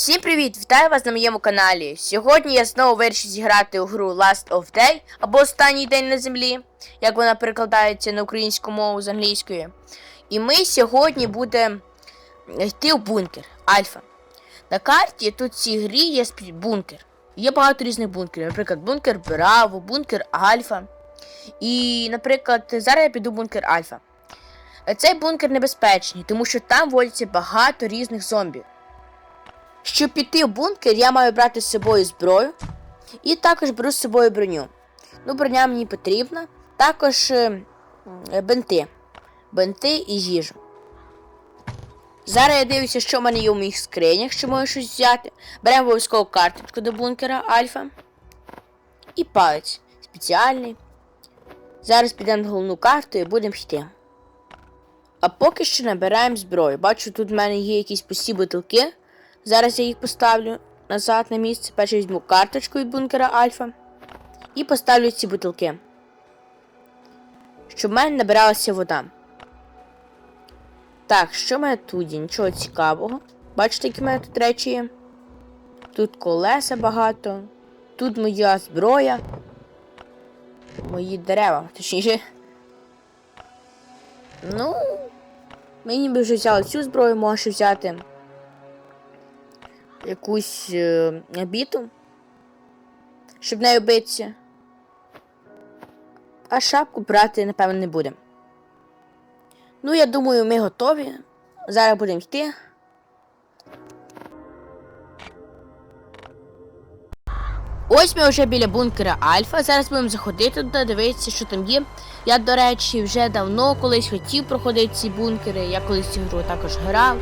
Всім привіт! Вітаю вас на моєму каналі. Сьогодні я знову вирішив зіграти у гру Last of Day або Останній день на землі, як вона перекладається на українську мову з англійської. І ми сьогодні будемо йти в бункер Альфа. На карті тут в цій грі є бункер. Є багато різних бункерів. Наприклад, бункер Браво, бункер Альфа. І, наприклад, зараз я піду в бункер Альфа. Цей бункер небезпечний, тому що там водяться багато різних зомбів. Щоб піти в бункер, я маю брати з собою зброю. І також беру з собою броню. Ну, броня мені потрібна. Також е, бенти. Бенти і їжу. Зараз я дивлюся, що в мене є у моїх скринях, що можу щось взяти. Беремо обов'язково карточку до бункера Альфа. І палець спеціальний. Зараз підемо на головну карту і будемо йти. А поки що набираємо зброю. Бачу, тут в мене є якісь пусті бутилки. Зараз я їх поставлю назад на місце. Перше візьму карточку від бункера Альфа. І поставлю ці бутилки. Щоб в мене набиралася вода. Так, що в мене тут є? Нічого цікавого. Бачите, які в мене тут речі є? Тут колеса багато. Тут моя зброя. Мої дерева, точніше. Ну, ми ніби вже взяли цю зброю, можеш взяти якусь е, біту, щоб нею битися. А шапку брати, напевно, не будемо. Ну, я думаю, ми готові. Зараз будемо йти. Ось ми вже біля бункера Альфа. Зараз будемо заходити туди, дивитися, що там є. Я, до речі, вже давно колись хотів проходити ці бункери. Я колись цю гру також грав,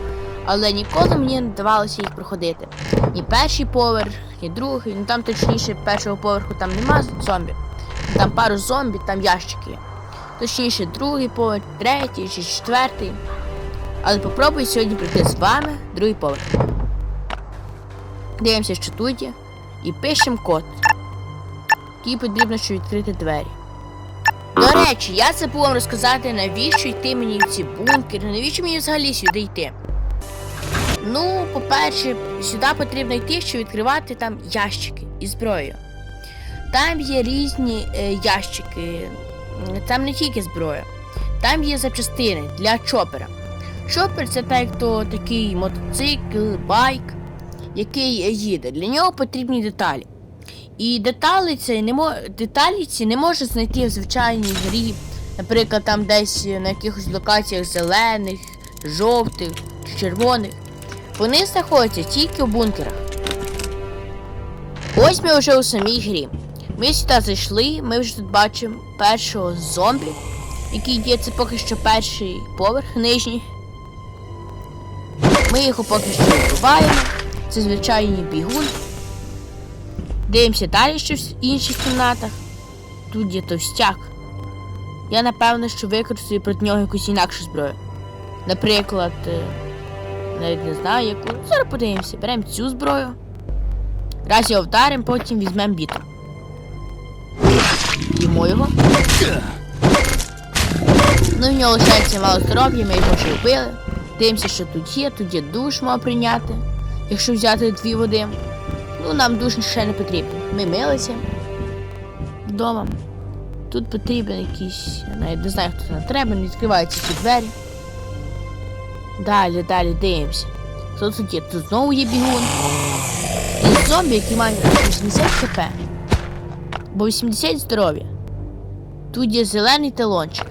але ніколи мені не вдавалося їх проходити. Ні перший поверх, ні другий. Ну там точніше першого поверху там нема зомбі. Там пару зомбі, там ящики є. Точніше, другий поверх, третій чи четвертий. Але попробую сьогодні прийти з вами другий поверх. Дивимося, що тут є. І пишемо код. Який потрібно, щоб відкрити двері. До речі, я забув вам розказати, навіщо йти мені в ці бункери, навіщо мені взагалі сюди йти. Ну, по-перше, сюди потрібно йти, щоб відкривати там ящики із зброєю. Там є різні е, ящики, там не тільки зброя, там є запчастини для чопера. Чопер це так, то такий мотоцикл, байк, який їде. Для нього потрібні деталі. І деталі ці не мо... деталі ці не може знайти в звичайній грі, наприклад, там десь на якихось локаціях зелених, жовтих червоних. Вони знаходяться тільки в бункерах. Ось ми вже у самій грі. Ми сюди зайшли, ми вже тут бачимо першого зомбі, який є це поки що перший поверх нижній. Ми його поки що вбиваємо. Це звичайний бігун. Дивимося далі, що в інших кімнатах. Тут є товстяк. Я напевно, що використаю проти нього якусь інакшу зброю. Наприклад, е, навіть не знаю яку. Зараз подивимося, беремо цю зброю. Раз його вдаримо, потім візьмемо біту. Їмо його. Ну, в нього лишається мало здоров'я, ми його вже вбили. Дивимося, що тут є, тут є душ мав прийняти. Якщо взяти дві води. Ну, нам душ ще не потрібен. Ми милися вдома. Тут потрібен якийсь, я навіть не знаю, хто нам треба, не відкриваються ці двері. Далі, далі дивимося. Що тут є? Тут знову є бігун. І зомбі, які мають 80 хп. Бо 80 здоров'я. Тут є зелений талончик.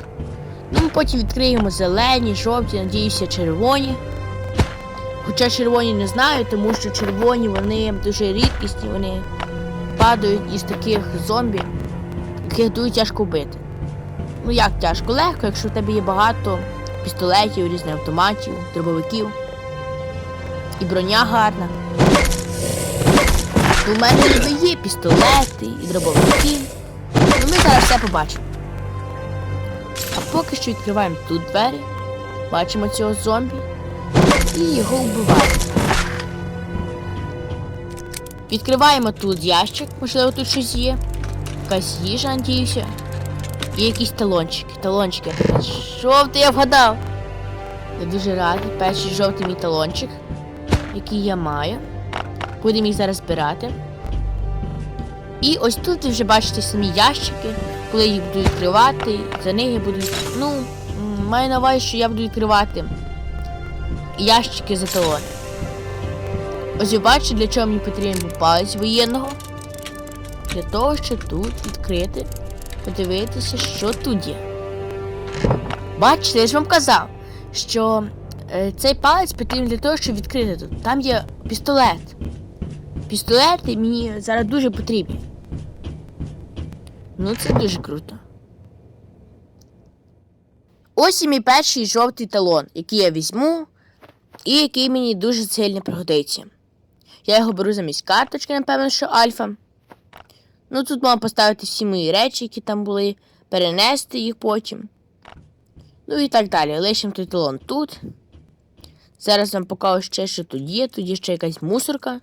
Ну, ми потім відкриємо зелені, жовті, надіюся, червоні. Хоча червоні не знаю, тому що червоні вони дуже рідкісні, вони падають із таких зомбі, яких дуже тяжко вбити. Ну як тяжко? Легко, якщо в тебе є багато пістолетів, різних автоматів, дробовиків. І броня гарна. У мене ніби є пістолети і дробовики. Ну ми зараз все побачимо. А поки що відкриваємо тут двері, бачимо цього зомбі і його вбиваємо. Відкриваємо тут ящик, можливо, тут щось є. Якась їжа, надіюся. І якісь талончики. Талончики. Жовтий я вгадав. Я дуже радий. Перший жовтий мій талончик, який я маю. Будемо їх зараз збирати. І ось тут ви вже бачите самі ящики, коли їх буду відкривати, за них я буду. Ну, маю на увазі, що я буду відкривати ящики за талони. Ось ви бачите, для чого мені потрібен палець воєнного. Для того, щоб тут відкрити, подивитися, що тут є. Бачите, я ж вам казав, що е, цей палець потрібен для того, щоб відкрити тут. Там є пістолет. Пістолети мені зараз дуже потрібні. Ну, це дуже круто. Ось і мій перший жовтий талон, який я візьму, і який мені дуже сильно пригодиться. Я його беру замість карточки, напевно, що альфа. Ну, тут можна поставити всі мої речі, які там були, перенести їх потім. Ну і так далі. Лишимо той талон тут. Зараз вам покажу ще, що тут є. Тут є ще якась мусорка.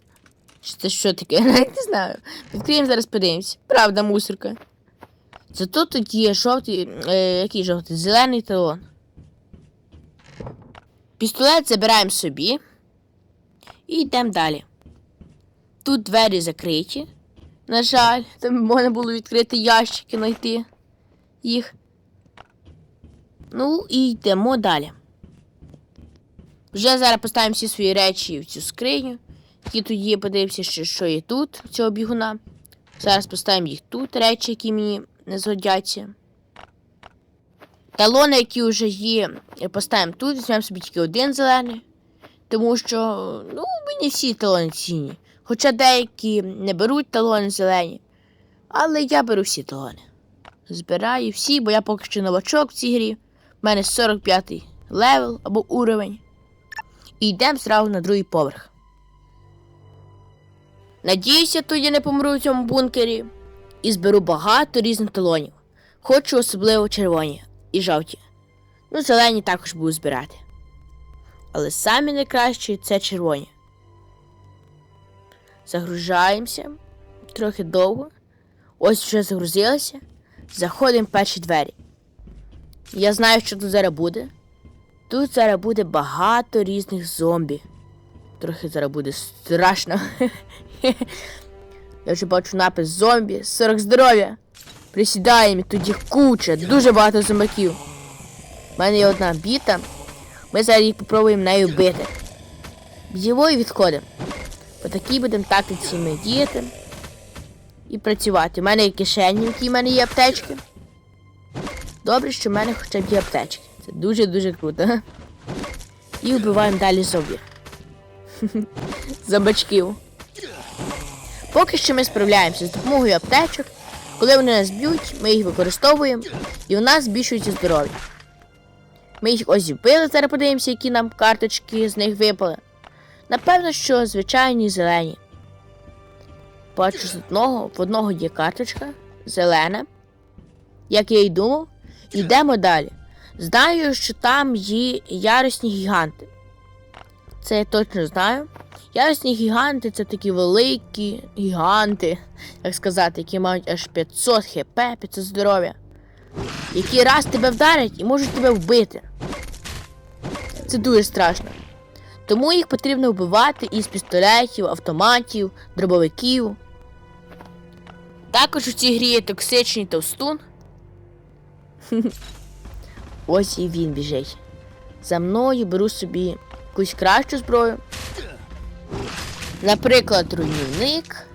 Це що таке? Я навіть не знаю. Відкриємо зараз подивимось. Правда, мусорка. Зато тут є жовтий. Е, який жовтий? Зелений талон. Пістолет забираємо собі. І йдемо далі. Тут двері закриті. На жаль, там можна було відкрити ящики, знайти їх. Ну і йдемо далі. Вже зараз поставимо всі свої речі в цю скриню. Тут є, подивимося, що, що є тут, цього бігуна. Зараз поставимо їх тут, речі, які мені не згодяться. Талони, які вже є, поставимо тут, візьмемо собі тільки один зелений. Тому що, ну, мені всі талони цінні. Хоча деякі не беруть талони зелені. Але я беру всі талони. Збираю всі, бо я поки що новачок в цій грі. У мене 45-й левел або уровень. І йдемо зразу на другий поверх. Надіюся, я не помру в цьому бункері. І зберу багато різних талонів. Хочу особливо червоні і жовті. Ну, зелені також буду збирати. Але самі найкращі це червоні. Загружаємося трохи довго. Ось вже загрузилося. Заходимо в перші двері. Я знаю, що тут зараз буде. Тут зараз буде багато різних зомбі. Трохи зараз буде страшно. Я вже бачу напис зомбі, 40 здоров'я. Присідаємо, тут їх куча, дуже багато зомбаків. У мене є одна біта. Ми зараз їх попробуємо нею бити. Б'ємо відходимо. По такій будемо тактиці ми діяти і працювати. У мене є кишені, в якій в мене є аптечки. Добре, що в мене хоча б є аптечки. Це дуже-дуже круто. І вбиваємо далі зомбі. Зомбачків. Поки що ми справляємося з допомогою аптечок. Коли вони нас б'ють, ми їх використовуємо, і у нас збільшується здоров'я. Ми їх ось вбили, зараз подивимося, які нам карточки з них випали. Напевно, що звичайні зелені. Бачу з одного, в одного є карточка зелена. Як я й думав, йдемо далі. Знаю, що там є ярусні гіганти. Це я точно знаю. Ярусні гіганти це такі великі гіганти, як сказати, які мають аж 500 хп, 500 здоров'я. Які раз тебе вдарять і можуть тебе вбити. Це дуже страшно. Тому їх потрібно вбивати із пістолетів, автоматів, дробовиків. Також у цій грі є токсичний товстун. Ось і він біжить. За мною беру собі якусь кращу зброю. Наприклад, руйнівник.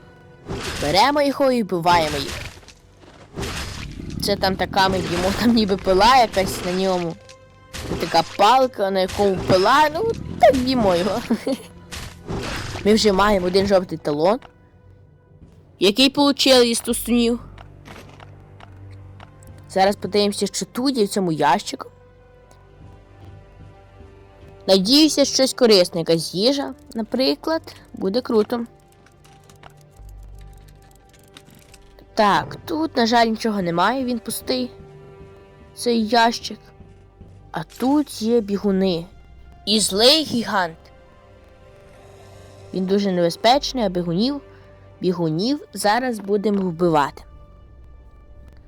Беремо його і вбиваємо їх. Це там така ми б'ємо, там ніби пила якась на ньому. Це така палка, на якому пила, ну так б'ємо його. Ми вже маємо один жовтий талон. Який получили із тустунів. Зараз подивимося, що тут є в цьому ящику. Надіюся, щось корисне, якась їжа, наприклад, буде круто. Так, тут, на жаль, нічого немає, він пустий. Цей ящик. А тут є бігуни. І злий гігант. Він дуже небезпечний, а бігунів. Бігунів зараз будемо вбивати.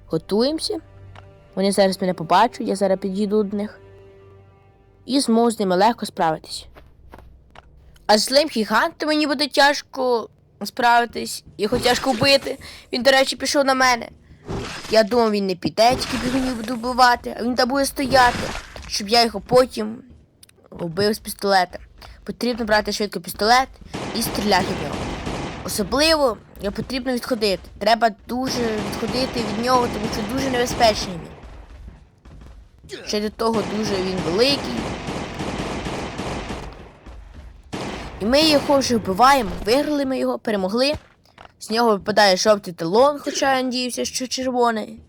Готуємося. Вони зараз мене побачать, я зараз підійду до них. І зможу з ними легко справитися. А з злим гігантом мені буде тяжко справитись, його тяжко вбити. Він, до речі, пішов на мене. Я думав, він не піде, тільки бігунів буду вбивати, а він там буде стояти, щоб я його потім вбив з пістолета. Потрібно брати швидко пістолет і стріляти в нього. Особливо я потрібно відходити. Треба дуже відходити від нього, тому що дуже небезпечний він. Ще до того дуже він великий. І ми його вже вбиваємо, виграли ми його, перемогли. З нього випадає жовтий талон, хоча я надіюся, що червоний.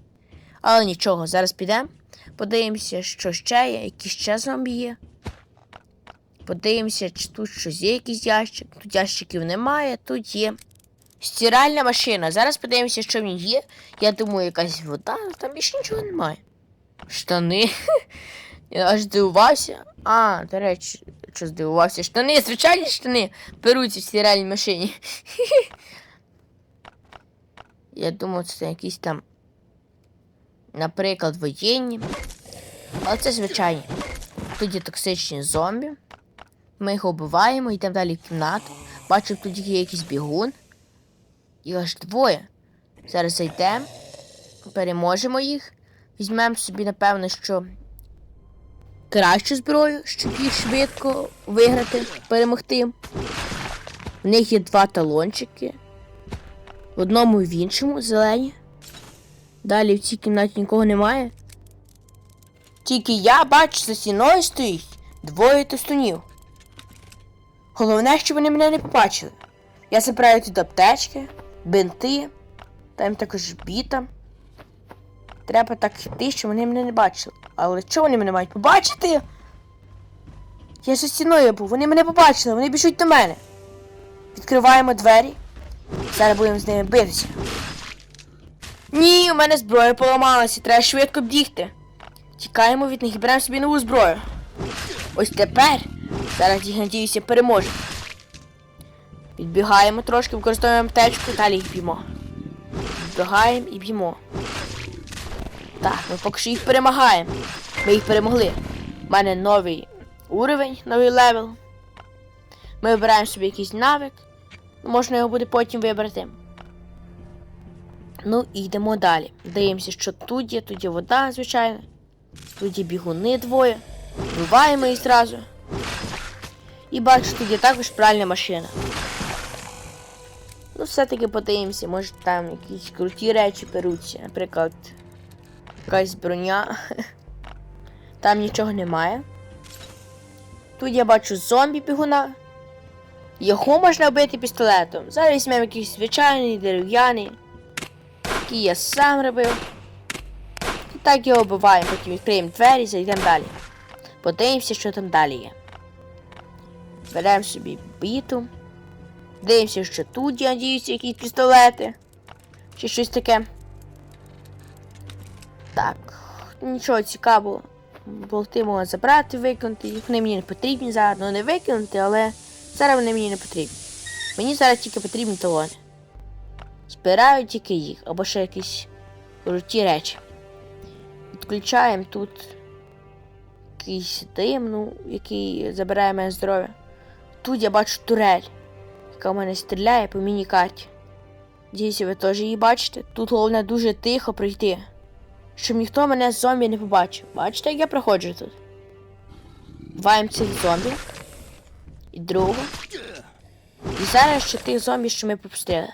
Але нічого, зараз підемо. Подивимося, що ще є, які ще зомбі є. Подивимося, чи тут щось є якийсь ящик. Тут ящиків немає, тут є. Стиральна машина. Зараз подивимося, що в ній є. Я думаю, якась вода, але там більше нічого немає. Штани. Я аж здивувався. А, до речі, що здивувався? Штани, звичайні штани беруться в стиральній машині. Я думав, це якісь там, наприклад, воєнні. Але це звичайні. Тут є токсичні зомбі. Ми їх убиваємо, йдемо далі в кімнату. Бачу, тут є якийсь бігун. Їх аж двоє. Зараз зайдемо, переможемо їх. Візьмемо собі, напевно, що кращу зброю, щоб їх швидко виграти, перемогти. В них є два талончики. В одному і в іншому зелені. Далі в цій кімнаті нікого немає. Тільки я бачу, за стіною стоїть двоє тостунів. Головне, щоб вони мене не побачили. Я забираю тут аптечки, бинти, там також біта. Треба так йти, щоб вони мене не бачили. Але чого вони мене мають побачити? Я за стіною був, вони мене побачили, вони біжуть до мене. Відкриваємо двері. Зараз будемо з ними битися. Ні, у мене зброя поламалася, треба швидко бігти. Тікаємо від них і беремо собі нову зброю. Ось тепер. Зараз надіюся, переможемо. Відбігаємо трошки, використовуємо аптечку, далі їх б'ємо. Відбігаємо і б'ємо. Так, ми поки що їх перемагаємо. Ми їх перемогли. У мене новий уровень, новий левел. Ми вибираємо собі якийсь навик. Можна його буде потім вибрати. Ну і йдемо далі. Дивимося, що тут є, тут є вода, звичайно. Тут є бігуни двоє. Вбиваємо їх зразу. І бачу, тут є також пральна машина. Ну, все-таки подивимося, може там якісь круті речі беруться. Наприклад, якась броня. Там нічого немає. Тут я бачу зомбі бігуна. Його можна вбити пістолетом. Зараз візьмемо якийсь звичайний дерев'яний, який я сам робив. І так його вбиваємо, потім відкриємо двері і зайдемо далі. Подивимося, що там далі є. Беремо собі біту. Дивимося, що тут, я надіюся, якісь пістолети. Чи щось таке. Так, нічого цікавого. Болти можна забрати, викинути. Їх вони мені не потрібні зараз. Ну не викинути, але зараз вони мені не потрібні. Мені зараз тільки потрібні талони. Збираю тільки їх, або ще якісь круті речі. Відключаємо тут якийсь дим, ну, який забирає мене здоров'я. Тут я бачу турель, яка в мене стріляє по міні-карті. Дійсно, ви теж її бачите. Тут головне дуже тихо пройти. Щоб ніхто мене з зомбі не побачив. Бачите, як я проходжу тут? Ваємо цих зомбі. І другу. І зараз ще тих зомбі, що ми пропустили.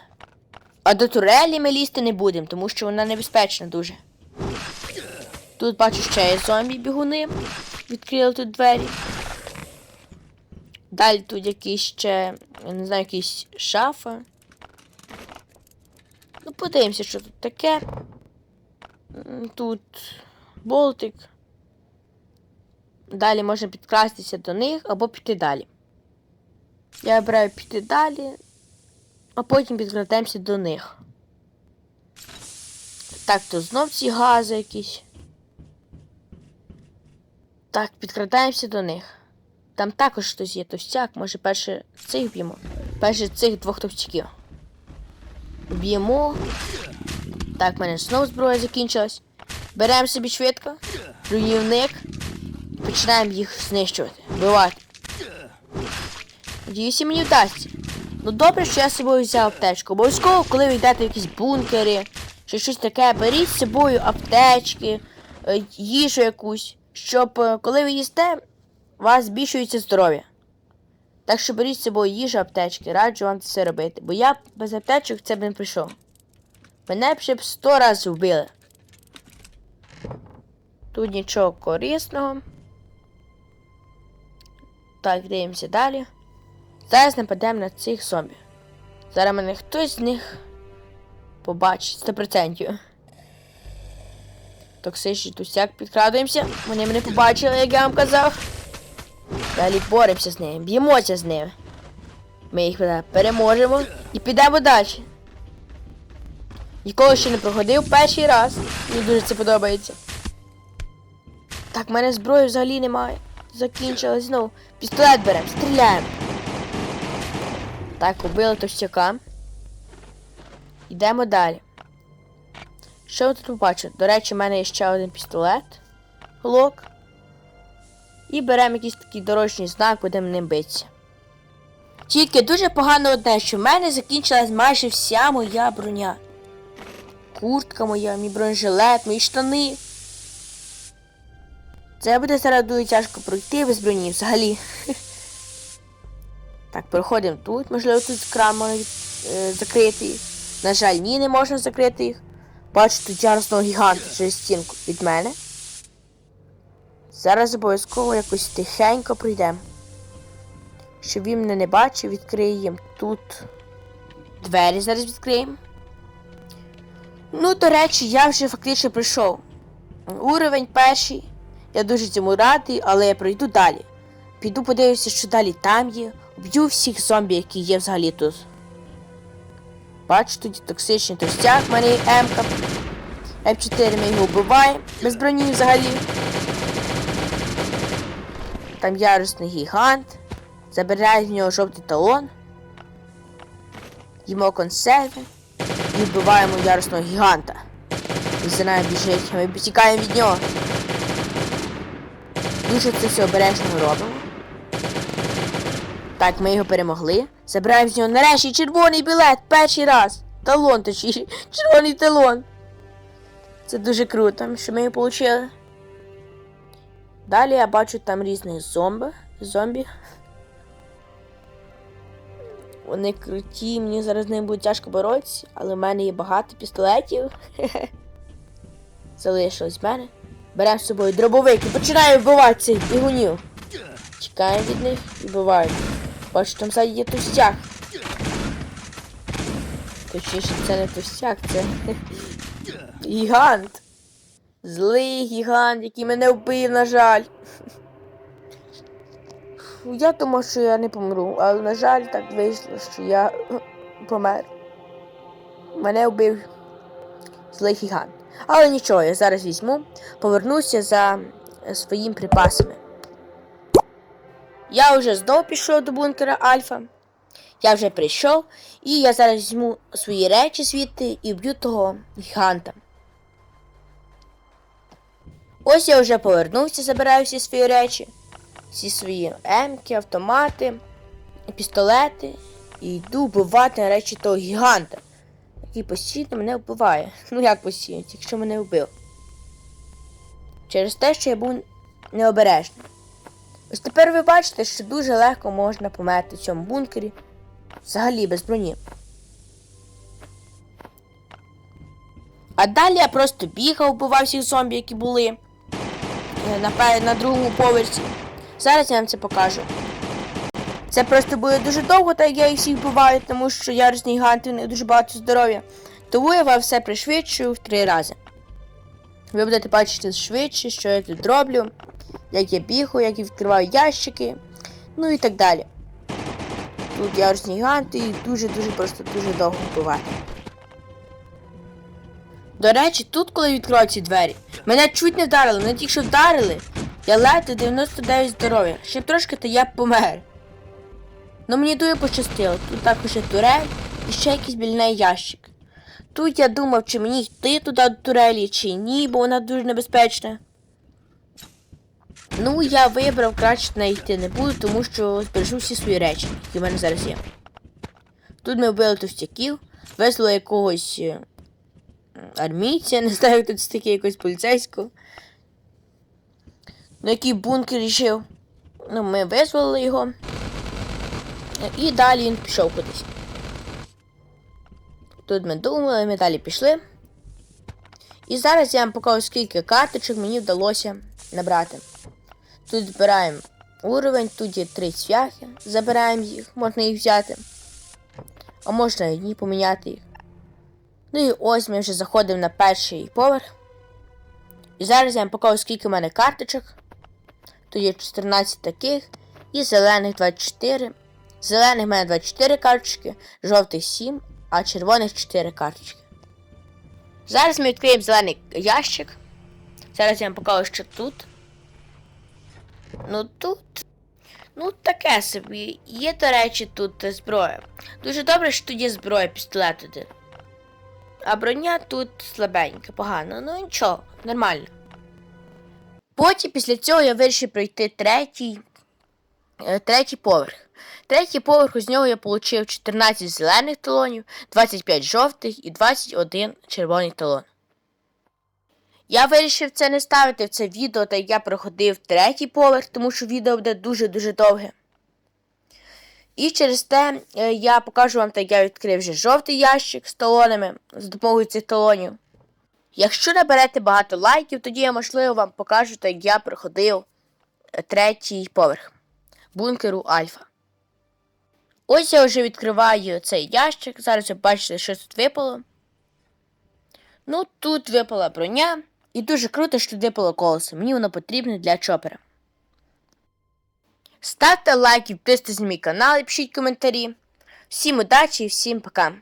А до турелі ми лізти не будемо, тому що вона небезпечна дуже. Тут бачу ще є зомбі бігуни. Відкрили тут двері. Далі тут якісь ще, я не знаю, якісь шафа. Ну, подивимося, що тут таке. Тут болтик. Далі можна підкрастися до них або піти далі. Я обираю піти далі, а потім підкрадемося до них. Так, то знов ці гази якісь. Так, підкрадаємося до них. Там також хтось є товстяк, може перше цих б'ємо. Перше цих двох товстяків. Б'ємо. Так, в мене знову зброя закінчилась. Беремо собі швидко. Руйнівник. Починаємо їх знищувати. Вбивати. Надіюся, мені вдасться. Ну добре, що я з собою взяв аптечку. Обов'язково, коли ви йдете в якісь бункери чи щось таке, беріть з собою аптечки, е, їжу якусь, щоб е, коли ви їсте, вас збільшується здоров'я. Так що беріть з собою їжу, аптечки, раджу вам це робити. Бо я без аптечок це б не прийшов. Мене б ще б сто разів вбили. Тут нічого корисного. Так, дивимося далі. Зараз нападемо на цих зомбі. Зараз мене хтось з них побачить 100%. Токсичний тусяк підкрадуємося. Вони мене побачили, як я вам казав. Далі боремося з ними, б'ємося з ними. Ми їх переможемо і підемо далі. Ніколи ще не проходив перший раз. Мені дуже це подобається. Так, в мене зброї взагалі немає. Закінчилась знову. Пістолет беремо, стріляємо. Так, убили товстяка. Йдемо далі. Що я тут побачу? До речі, в мене є ще один пістолет. Глок. І беремо якийсь такий дорожній знак, будемо ним битися. Тільки дуже погано одне, що в мене закінчилась майже вся моя броня. Куртка моя, мій бронежилет, мої штани. Це буде зараз дуже тяжко пройти без броні взагалі. Так, проходимо тут. Можливо, тут кран можна е, закрити. На жаль, ні, не можна закрити їх. Бачу тут ярусного гіганта через стінку від мене. Зараз обов'язково якось тихенько прийдемо. Щоб він мене не бачив, відкриємо тут двері зараз відкриємо. Ну, до речі, я вже фактично прийшов. Уровень перший. Я дуже цьому радий, але я пройду далі. Піду подивлюся, що далі там є. Вб'ю всіх зомбі, які є взагалі тут. Бачу, тут токсичний тостяк, в мене є М-ка. М4 ми його вбиваємо, без броні взагалі. Там ярусний гігант. Забираю з нього жовтий талон. Їмо консерви. І вбиваємо ярусного гіганта. Він за біжить, ми тікаємо від нього. Дуже це все обережно робимо. Так, ми його перемогли. Забираємо з нього нарешті червоний білет перший раз. Талон точніше. Червоний талон. Це дуже круто, що ми його отримали. Далі я бачу там різних зомби. Зомбі. Вони круті, мені зараз з ними буде тяжко боротися, але в мене є багато пістолетів. Залишилось в мене. Беремо з собою дробовик і починаємо вбивати цих бігунів. Чекаємо від них і вбиваємо. Бачу, там ззаді є товстяк. Точніше, це не товстяк, це гігант. Злий гігант, який мене вбив, на жаль. Я думав, що я не помру, але, на жаль, так вийшло, що я помер. Мене вбив злий гігант. Але нічого, я зараз візьму, повернуся за своїм припасами. Я вже знову пішов до бункера Альфа. Я вже прийшов, і я зараз візьму свої речі звідти і вб'ю того гіганта. Ось я вже повернувся, забираю всі свої речі, всі свої емки, автомати, пістолети і йду вбивати на речі того гіганта, який постійно мене вбиває. Ну як постійно, якщо мене вбив. Через те, що я був необережний. Ось тепер ви бачите, що дуже легко можна померти в цьому бункері. Взагалі без броні. А далі я просто бігав, вбивав всіх зомбі, які були на, на другому поверсі. Зараз я вам це покажу. Це просто буде дуже довго, так як я їх всіх вбиваю, тому що ярусні гіганти, у них дуже багато здоров'я. Тому я вам все пришвидшую в три рази. Ви будете бачити швидше, що я тут роблю, як я бігаю, як я відкриваю ящики, ну і так далі. Тут ярусні гіганти і дуже-дуже просто дуже довго вбивати. До речі, тут, коли відкриваю ці двері, мене чуть не вдарили, мене тільки що вдарили. Я ледве 99 здоров'я. Ще трошки, то я помер. Ну мені дуже пощастило. Тут також є турель і ще якийсь біля неї ящик. Тут я думав, чи мені йти туди до турелі, чи ні, бо вона дуже небезпечна. Ну, я вибрав краще не йти не буду, тому що збережу всі свої речі, які в мене зараз є. Тут ми вбили товстяків, везли якогось армійця, не знаю, як тут це таке якогось поліцейського. На який бункер рішив. Ну, ми визволили його. І далі він пішов кудись. Тут ми думали, ми далі пішли. І зараз я вам покажу, скільки карточок мені вдалося набрати. Тут збираємо уровень, тут є три цвяхи, забираємо їх, можна їх взяти. А можна і поміняти їх. Ну і ось ми вже заходимо на перший поверх. І зараз я вам покажу, скільки в мене карточок. Тут є 14 таких і зелених 24. Зелених в мене 24 карточки, жовтих 7, а червоних 4 карточки. Зараз ми відкриємо зелений ящик. Зараз я вам покажу, що тут. Ну тут. Ну, таке собі. Є, до речі, тут зброя. Дуже добре, що тут є зброя, пістолет один. А броня тут слабенька, погана. Ну нічого, нормально. Потім після цього я вирішив пройти третій, е, третій поверх. Третій поверх з нього я отримав 14 зелених талонів, 25 жовтих і 21 червоний талон. Я вирішив це не ставити в це відео, так як я проходив третій поверх, тому що відео буде дуже-дуже довге. І через те е, я покажу вам, так я відкрив вже жовтий ящик з талонами за допомогою цих талонів. Якщо наберете багато лайків, тоді я, можливо, вам покажу, як я проходив е, третій поверх бункеру Альфа. Ось я вже відкриваю цей ящик. Зараз ви бачите, що тут випало. Ну, тут випала броня. І дуже круто, що випало колесо. Мені воно потрібне для чопера. Ставте лайки, підписуйтесь на мій канал і пишіть коментарі. Всім удачі і всім пока!